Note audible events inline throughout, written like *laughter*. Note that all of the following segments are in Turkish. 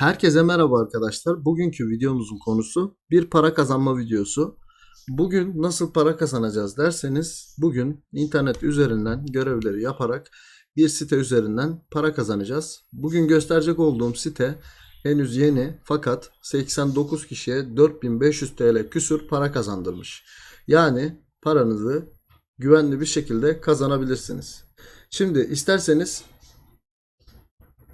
Herkese merhaba arkadaşlar. Bugünkü videomuzun konusu bir para kazanma videosu. Bugün nasıl para kazanacağız derseniz bugün internet üzerinden görevleri yaparak bir site üzerinden para kazanacağız. Bugün gösterecek olduğum site henüz yeni fakat 89 kişiye 4500 TL küsür para kazandırmış. Yani paranızı güvenli bir şekilde kazanabilirsiniz. Şimdi isterseniz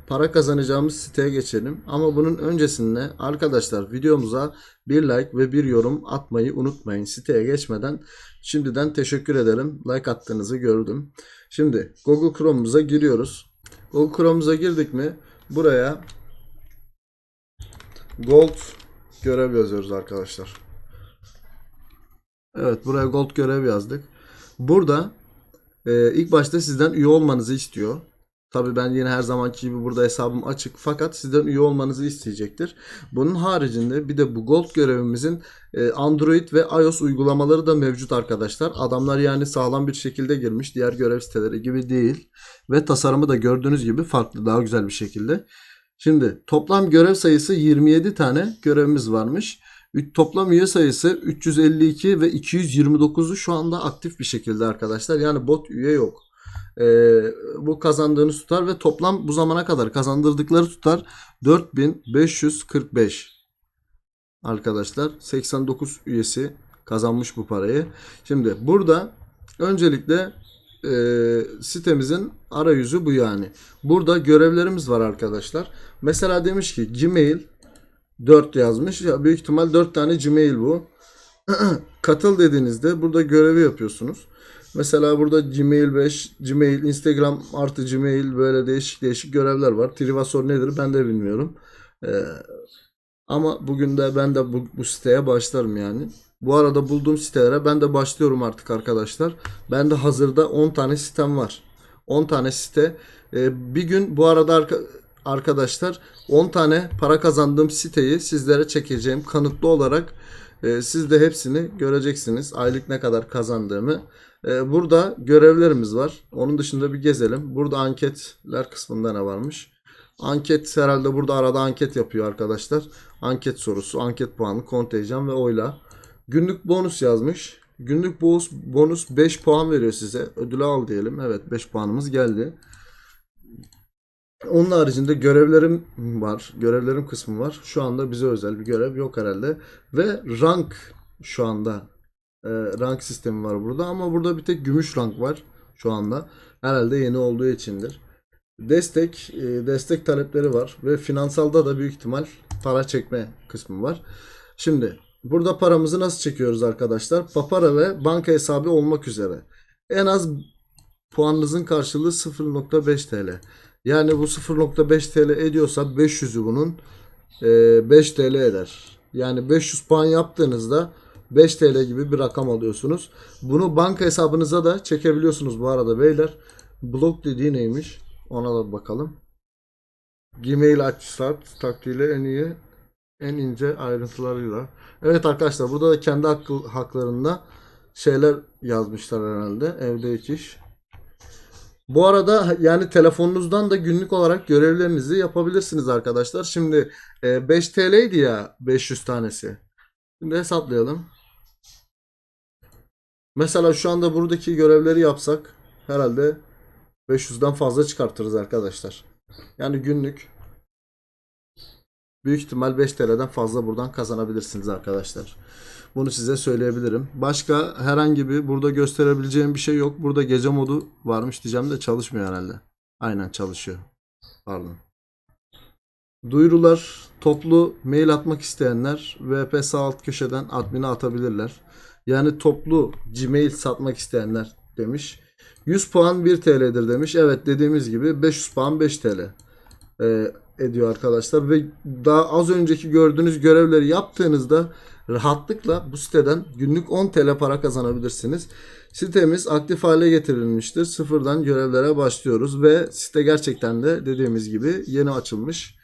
para kazanacağımız siteye geçelim. Ama bunun öncesinde arkadaşlar videomuza bir like ve bir yorum atmayı unutmayın. Siteye geçmeden şimdiden teşekkür ederim. Like attığınızı gördüm. Şimdi Google Chrome'umuza giriyoruz. Google Chrome'umuza girdik mi buraya Gold görev yazıyoruz arkadaşlar. Evet buraya Gold görev yazdık. Burada e, ilk başta sizden üye olmanızı istiyor. Tabii ben yine her zamanki gibi burada hesabım açık fakat sizden üye olmanızı isteyecektir. Bunun haricinde bir de bu Gold görevimizin e, Android ve iOS uygulamaları da mevcut arkadaşlar. Adamlar yani sağlam bir şekilde girmiş. Diğer görev siteleri gibi değil. Ve tasarımı da gördüğünüz gibi farklı daha güzel bir şekilde. Şimdi toplam görev sayısı 27 tane görevimiz varmış. Toplam üye sayısı 352 ve 229'u şu anda aktif bir şekilde arkadaşlar. Yani bot üye yok. Ee, bu kazandığını tutar ve toplam bu zamana kadar kazandırdıkları tutar 4545 arkadaşlar 89 üyesi kazanmış bu parayı. Şimdi burada öncelikle e, sitemizin arayüzü bu yani. Burada görevlerimiz var arkadaşlar. Mesela demiş ki Gmail 4 yazmış. Ya büyük ihtimal 4 tane Gmail bu. *clears throat* Katıl dediğinizde burada görevi yapıyorsunuz. Mesela burada Gmail 5, Gmail, Instagram artı Gmail böyle değişik değişik görevler var. Trivasor nedir ben de bilmiyorum. Ee, ama bugün de ben de bu, bu siteye başlarım yani. Bu arada bulduğum sitelere ben de başlıyorum artık arkadaşlar. Ben de hazırda 10 tane sitem var. 10 tane site. Ee, bir gün bu arada arka, arkadaşlar 10 tane para kazandığım siteyi sizlere çekeceğim kanıtlı olarak. E, siz de hepsini göreceksiniz. Aylık ne kadar kazandığımı. Ee, burada görevlerimiz var. Onun dışında bir gezelim. Burada anketler kısmında ne varmış? Anket herhalde burada arada anket yapıyor arkadaşlar. Anket sorusu, anket puanı, kontenjan ve oyla. Günlük bonus yazmış. Günlük bonus, bonus 5 puan veriyor size. Ödülü al diyelim. Evet 5 puanımız geldi. Onun haricinde görevlerim var. Görevlerim kısmı var. Şu anda bize özel bir görev yok herhalde. Ve rank şu anda e, rank sistemi var burada ama burada bir tek gümüş rank var şu anda. Herhalde yeni olduğu içindir. Destek e, destek talepleri var ve finansalda da büyük ihtimal para çekme kısmı var. Şimdi burada paramızı nasıl çekiyoruz arkadaşlar? Papara ve banka hesabı olmak üzere. En az puanınızın karşılığı 0.5 TL. Yani bu 0.5 TL ediyorsa 500'ü bunun e, 5 TL eder. Yani 500 puan yaptığınızda 5 TL gibi bir rakam alıyorsunuz. Bunu banka hesabınıza da çekebiliyorsunuz bu arada beyler. Blok dediği neymiş? Ona da bakalım. Gmail açsat taktiğiyle en iyi en ince ayrıntılarıyla. Evet arkadaşlar burada da kendi hakkı, haklarında şeyler yazmışlar herhalde. Evde ek iş. Bu arada yani telefonunuzdan da günlük olarak görevlerinizi yapabilirsiniz arkadaşlar. Şimdi e, 5 TL'ydi ya 500 tanesi. Şimdi hesaplayalım. Mesela şu anda buradaki görevleri yapsak herhalde 500'den fazla çıkartırız arkadaşlar. Yani günlük büyük ihtimal 5 TL'den fazla buradan kazanabilirsiniz arkadaşlar. Bunu size söyleyebilirim. Başka herhangi bir burada gösterebileceğim bir şey yok. Burada gece modu varmış diyeceğim de çalışmıyor herhalde. Aynen çalışıyor. Pardon. Duyurular, toplu mail atmak isteyenler VP sağ alt köşeden admine atabilirler. Yani toplu Gmail satmak isteyenler demiş. 100 puan 1 TL'dir demiş. Evet dediğimiz gibi 500 puan 5 TL e, ediyor arkadaşlar. Ve daha az önceki gördüğünüz görevleri yaptığınızda rahatlıkla bu siteden günlük 10 TL para kazanabilirsiniz. Sitemiz aktif hale getirilmiştir. Sıfırdan görevlere başlıyoruz ve site gerçekten de dediğimiz gibi yeni açılmış.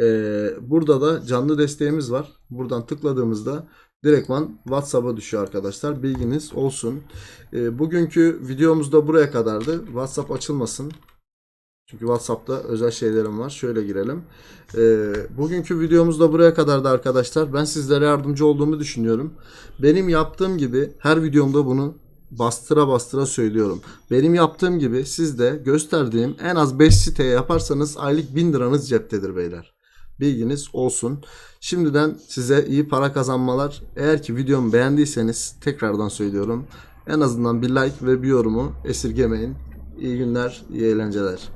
Ee, burada da canlı desteğimiz var. Buradan tıkladığımızda direktman WhatsApp'a düşüyor arkadaşlar. Bilginiz olsun. Ee, bugünkü videomuz da buraya kadardı. WhatsApp açılmasın. Çünkü WhatsApp'ta özel şeylerim var. Şöyle girelim. Ee, bugünkü videomuz da buraya kadardı arkadaşlar. Ben sizlere yardımcı olduğumu düşünüyorum. Benim yaptığım gibi her videomda bunu bastıra bastıra söylüyorum. Benim yaptığım gibi siz de gösterdiğim en az 5 siteye yaparsanız aylık 1000 liranız ceptedir beyler. Bilginiz olsun. Şimdiden size iyi para kazanmalar. Eğer ki videomu beğendiyseniz tekrardan söylüyorum. En azından bir like ve bir yorumu esirgemeyin. İyi günler, iyi eğlenceler.